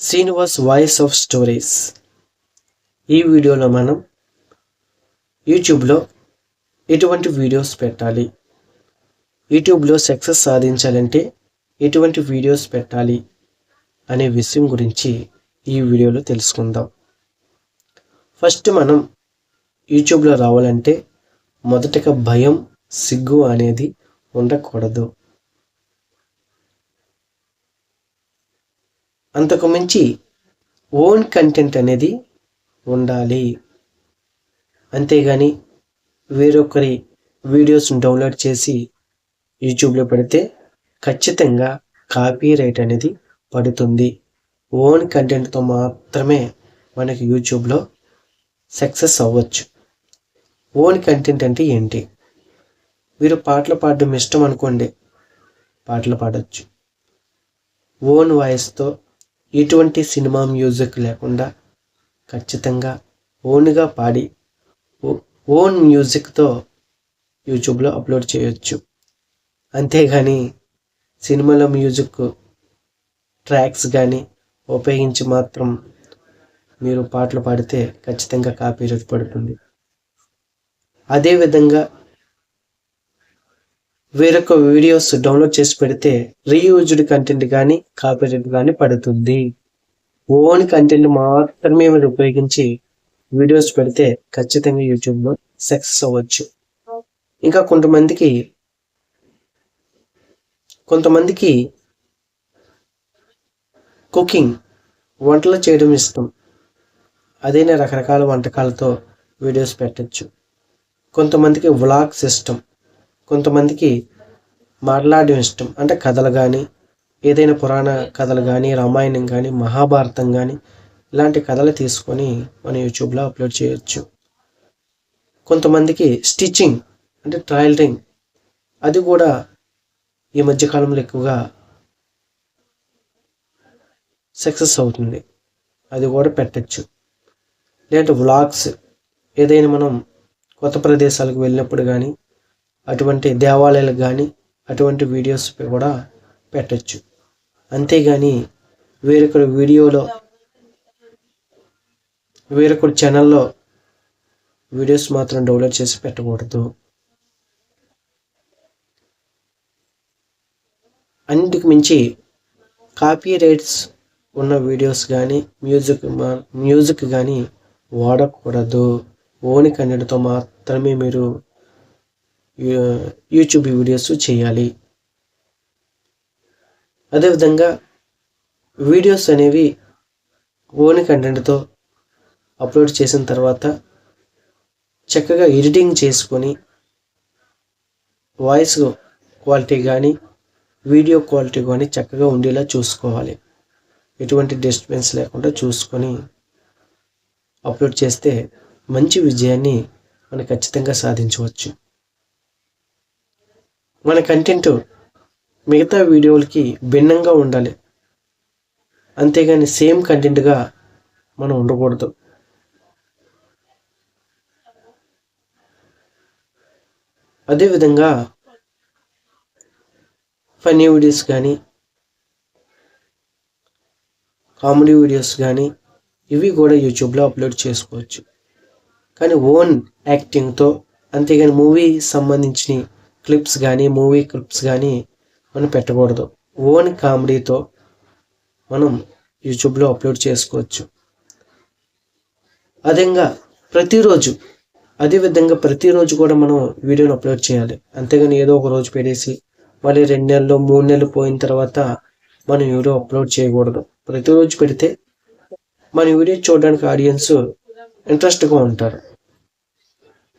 Srinivas voice of stories ఈ వీడియోలో మనం యూట్యూబ్లో ఎటువంటి వీడియోస్ పెట్టాలి? యూట్యూబ్లో సక్సెస్ సాధించాలంటే ఎటువంటి వీడియోస్ పెట్టాలి? అనే విషయం గురించి ఈ వీడియోలో తెలుసుకుందాం. ఫస్ట్ మనం యూట్యూబ్లో రావాలంటే మొదటగా భయం సిగ్గు అనేది ఉండకూడదు. అంతకు మించి ఓన్ కంటెంట్ అనేది ఉండాలి. అంతేగాని వేరొకరి వీడియోస్ డౌన్లోడ్ చేసి యూట్యూబ్లో పెడితే ఖచ్చితంగా కాపీ రైట్ అనేది పడుతుంది. ఓన్ కంటెంట్తో మాత్రమే మనకి యూట్యూబ్లో సక్సెస్ అవ్వచ్చు. ఓన్ కంటెంట్ అంటే ఏంటి? మీరు పాటలు పాడడం ఇష్టం అనుకోండి పాటలు పాడచ్చు. ఓన్ వాయిస్తో ఎటువంటి సినిమా మ్యూజిక్ లేకుండా ఖచ్చితంగా ఓన్గా పాడి ఓన్ మ్యూజిక్తో యూట్యూబ్లో అప్లోడ్ చేయొచ్చు. అంతేగాని సినిమాలో మ్యూజిక్ ట్రాక్స్ కానీ ఉపయోగించి మాత్రం మీరు పాటలు పాడితే ఖచ్చితంగా కాపీ పడుతుంది. అదేవిధంగా వేరొక వీడియోస్ డౌన్లోడ్ చేసి పెడితే రీయూజ్డ్ కంటెంట్ కానీ కాపీరైట్ కానీ పడుతుంది. ఓన్ కంటెంట్ మాత్రమే మీరు ఉపయోగించి వీడియోస్ పెడితే ఖచ్చితంగా యూట్యూబ్లో సక్సెస్ అవ్వచ్చు. ఇంకా కొంతమందికి కొంతమందికి కుకింగ్ వంటలు చేయడం ఇష్టం. అదైనా రకరకాల వంటకాలతో వీడియోస్ పెట్టచ్చు. కొంతమందికి వ్లాగ్స్ ఇష్టం కొంతమందికి మాట్లాడడం ఇష్టం. అంటే కథలు కానీ ఏదైనా పురాణ కథలు కానీ రామాయణం కానీ మహాభారతం కానీ ఇలాంటి కథలు తీసుకొని మన యూట్యూబ్లో అప్లోడ్ చేయొచ్చు. కొంతమందికి స్టిచ్చింగ్ అంటే ట్రయలరింగ్ అది కూడా ఈ మధ్యకాలంలో ఎక్కువగా సక్సెస్ అవుతుంది. అది కూడా పెట్టచ్చు. లేదంటే వ్లాగ్స్ ఏదైనా మనం కొత్త ప్రదేశాలకు వెళ్ళినప్పుడు కానీ అటువంటి దేవాలయాలకు కానీ అటువంటి వీడియోస్ కూడా పెట్టచ్చు. అంతేగాని వేరొకరి వీడియోలో వేరొకరి ఛానల్లో వీడియోస్ మాత్రం డౌన్లోడ్ చేసి పెట్టకూడదు. అన్నిటికి మించి కాపీ రైట్స్ ఉన్న వీడియోస్ కానీ మ్యూజిక్ మ్యూజిక్ కానీ వాడకూడదు. ఓని కన్నడతో మాత్రమే మీరు యూట్యూబ్ వీడియోస్ చేయాలి. అదేవిధంగా వీడియోస్ అనేవి ఓన్ కంటెంట్తో అప్లోడ్ చేసిన తర్వాత చక్కగా ఎడిటింగ్ చేసుకొని వాయిస్ క్వాలిటీ కానీ వీడియో క్వాలిటీ కానీ చక్కగా ఉండేలా చూసుకోవాలి. ఎటువంటి డిస్టర్బెన్స్ లేకుండా చూసుకొని అప్లోడ్ చేస్తే మంచి విజయాన్ని మనం ఖచ్చితంగా సాధించవచ్చు. మన కంటెంట్ మిగతా వీడియోలకి భిన్నంగా ఉండాలి. అంతేగాని సేమ్ కంటెంట్గా మనం ఉండకూడదు. అదేవిధంగా ఫన్నీ వీడియోస్ కానీ కామెడీ వీడియోస్ కానీ ఇవి కూడా యూట్యూబ్లో అప్లోడ్ చేసుకోవచ్చు. కానీ ఓన్ యాక్టింగ్తో అంతేగాని మూవీ సంబంధించిన క్లిప్స్ కానీ మూవీ క్లిప్స్ కానీ మనం పెట్టకూడదు. ఓన్ కామెడీతో మనం యూట్యూబ్లో అప్లోడ్ చేసుకోవచ్చు. అదేవిధంగా ప్రతిరోజు అదేవిధంగా ప్రతిరోజు కూడా మనం వీడియోని అప్లోడ్ చేయాలి. అంతేగాని ఏదో ఒక రోజు పెట్టేసి మళ్ళీ రెండు నెలలు మూడు నెలలు పోయిన తర్వాత మనం వీడియో అప్లోడ్ చేయకూడదు. ప్రతిరోజు పెడితే మన వీడియో చూడడానికి ఆడియన్స్ ఇంట్రెస్ట్గా ఉంటారు.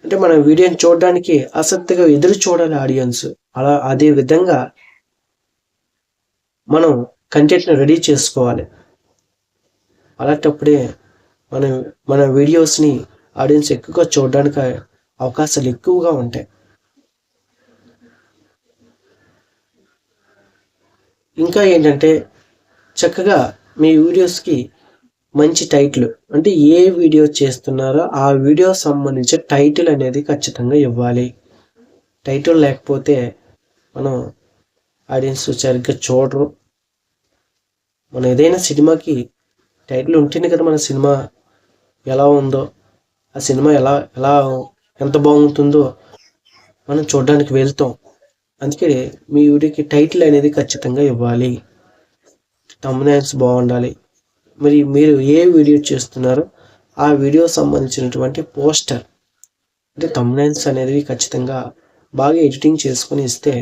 అంటే మన వీడియోని చూడడానికి ఆసక్తిగా ఎదురు చూడాలి ఆడియన్స్ అలా అదే విధంగా మనం కంటెంట్ని రెడీ చేసుకోవాలి. అలాంటప్పుడే మన మన వీడియోస్ని ఆడియన్స్ ఎక్కువగా చూడడానికి అవకాశాలు ఎక్కువగా ఉంటాయి. ఇంకా ఏంటంటే చక్కగా మీ వీడియోస్కి మంచి టైటిల్. అంటే ఏ వీడియో చేస్తున్నారో ఆ వీడియో సంబంధించిన టైటిల్ అనేది ఖచ్చితంగా ఇవ్వాలి. టైటిల్ లేకపోతే మనం ఆడియన్స్ సరిగ్గా చూడరు. మనం ఏదైనా సినిమాకి టైటిల్ ఉంటేనే కదా మన సినిమా ఎలా ఉందో ఆ సినిమా ఎలా ఎలా ఎంత బాగుంటుందో మనం చూడడానికి వెళ్తాం. అందుకే మీ వీడియోకి టైటిల్ అనేది ఖచ్చితంగా ఇవ్వాలి. తమ్నైల్స్ బాగుండాలి. మరి మీరు ఏ వీడియో చేస్తున్నారో ఆ వీడియో సంబంధించినటువంటి పోస్టర్ అంటే తమ్నైల్స్ అనేవి ఖచ్చితంగా బాగా ఎడిటింగ్ చేసుకొని ఇస్తే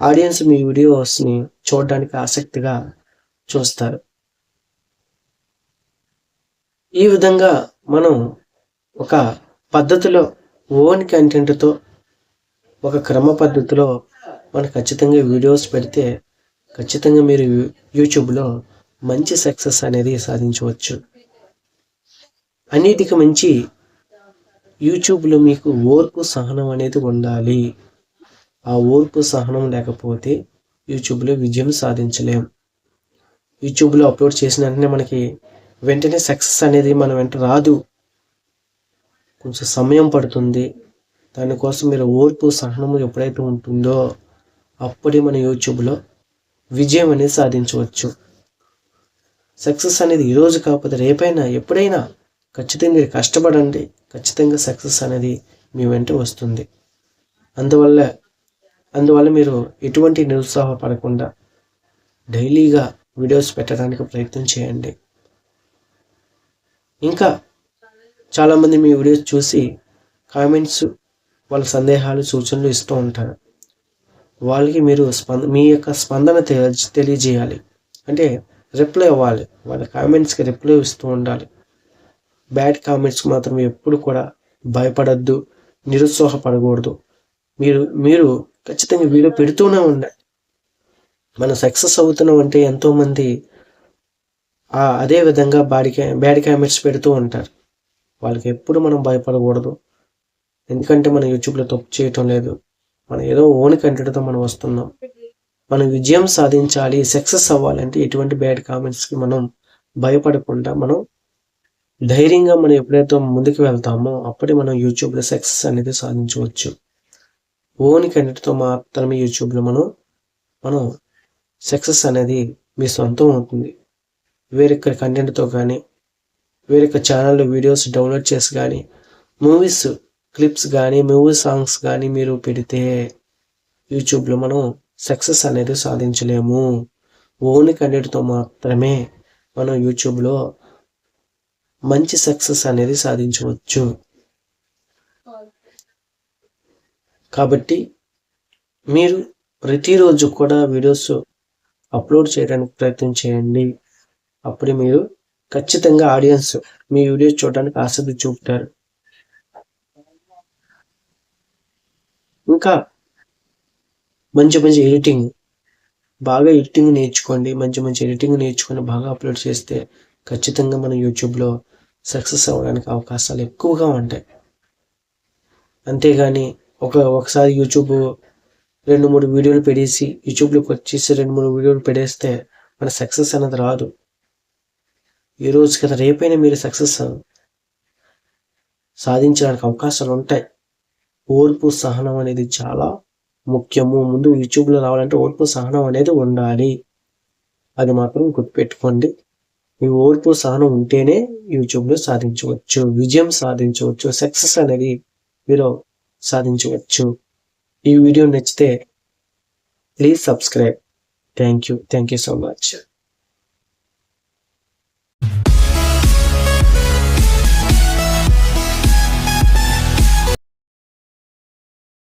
ఆడియన్స్ మీ వీడియోస్ని చూడడానికి ఆసక్తిగా చూస్తారు. ఈ విధంగా మనం ఒక పద్ధతిలో ఓన్ కంటెంట్తో ఒక క్రమ పద్ధతిలో మనం ఖచ్చితంగా వీడియోస్ పెడితే ఖచ్చితంగా మీరు యూట్యూబ్లో మంచి సక్సెస్ అనేది సాధించవచ్చు. అన్నిటికీ మంచి యూట్యూబ్లో మీకు ఓర్పు సహనం అనేది ఉండాలి. ఆ ఓర్పు సహనం లేకపోతే యూట్యూబ్లో విజయం సాధించలేం. యూట్యూబ్లో అప్లోడ్ చేసిన వెంటనే మనకి వెంటనే సక్సెస్ అనేది మన వెంట రాదు. కొంచెం సమయం పడుతుంది. దానికోసం మీరు ఓర్పు సహనము ఎప్పుడైతే ఉంటుందో అప్పుడే మన యూట్యూబ్లో విజయం అనేది సాధించవచ్చు. సక్సెస్ అనేది ఈరోజు కాకపోతే రేపైనా ఎప్పుడైనా ఖచ్చితంగా మీరు కష్టపడండి. ఖచ్చితంగా సక్సెస్ అనేది మీ వెంట వస్తుంది. అందువల్ల అందువల్ల మీరు ఎటువంటి నిరుత్సాహపడకుండా డైలీగా వీడియోస్ పెట్టడానికి ప్రయత్నం చేయండి. ఇంకా చాలామంది మీ వీడియోస్ చూసి కామెంట్స్ వాళ్ళ సందేహాలు సూచనలు ఇస్తూ ఉంటారు. వాళ్ళకి మీరు స్పంద మీ యొక్క స్పందన తెలియజేయాలి. అంటే రిప్లై ఇవ్వాలి. వాళ్ళ కామెంట్స్కి రిప్లై ఇస్తూ ఉండాలి. బ్యాడ్ కామెంట్స్కి మాత్రం ఎప్పుడు కూడా భయపడద్దు నిరుత్సాహపడకూడదు. మీరు మీరు ఖచ్చితంగా వీడియో పెడుతూనే ఉండాలి. మనం సక్సెస్ అవుతున్నాం అంటే ఎంతోమంది అదే విధంగా బాడీ బ్యాడ్ కామెంట్స్ పెడుతూ ఉంటారు. వాళ్ళకి ఎప్పుడు మనం భయపడకూడదు. ఎందుకంటే మనం యూట్యూబ్లో తప్పు చేయటం లేదు. మనం ఏదో ఓన్ కంటెంట్తో మనం వస్తున్నాం. మనం విజయం సాధించాలి సక్సెస్ అవ్వాలంటే ఎటువంటి బ్యాడ్ కామెంట్స్కి మనం భయపడకుండా మనం ధైర్యంగా మనం ఎప్పుడైతే ముందుకు వెళ్తామో అప్పుడే మనం యూట్యూబ్లో సక్సెస్ అనేది సాధించవచ్చు. ఓన్ కంటెంట్తో మాత్రమే యూట్యూబ్లో మనం మనం సక్సెస్ అనేది మీ సొంతం అవుతుంది. వేరొక కంటెంట్తో కానీ వేరొక ఛానల్లో వీడియోస్ డౌన్లోడ్ చేసి కానీ మూవీస్ క్లిప్స్ కానీ మూవీ సాంగ్స్ కానీ మీరు పెడితే యూట్యూబ్లో మనం సక్సెస్ అనేది సాధించలేము. ఓన్లీ కంటెంట్తో మాత్రమే మనం యూట్యూబ్లో మంచి సక్సెస్ అనేది సాధించవచ్చు. కాబట్టి మీరు ప్రతిరోజు కూడా వీడియోస్ అప్లోడ్ చేయడానికి ప్రయత్నం చేయండి. అప్పుడు మీరు ఖచ్చితంగా ఆడియన్స్ మీ వీడియోస్ చూడడానికి ఆసక్తి చూపుతారు. ఇంకా మంచి మంచి ఎడిటింగ్. బాగా ఎడిటింగ్ నేర్చుకోండి. మంచి మంచి ఎడిటింగ్ నేర్చుకొని బాగా అప్లోడ్ చేస్తే ఖచ్చితంగా మన యూట్యూబ్లో సక్సెస్ అవ్వడానికి అవకాశాలు ఎక్కువగా ఉంటాయి. అంతేగాని ఒక ఒకసారి యూట్యూబ్ రెండు మూడు వీడియోలు పెడేసి యూట్యూబ్లోకి వచ్చేసి రెండు మూడు వీడియోలు పెడేస్తే మన సక్సెస్ అనేది రాదు. ఈ రోజు కదా రేపైనా మీరు సక్సెస్ సాధించడానికి అవకాశాలు ఉంటాయి. ఓర్పు సహనం అనేది చాలా ముఖ్యము. ముందు యూట్యూబ్లో రావాలంటే ఓర్పు సహనం అనేది ఉండాలి. అది మాత్రం గుర్తుపెట్టుకోండి. మీ ఓర్పు సహనం ఉంటేనే యూట్యూబ్లో సాధించవచ్చు. విజయం సాధించవచ్చు. సక్సెస్ అనేది మీరు సాధించవచ్చు. ఈ వీడియో నచ్చితే please subscribe. Thank you. Thank you so much.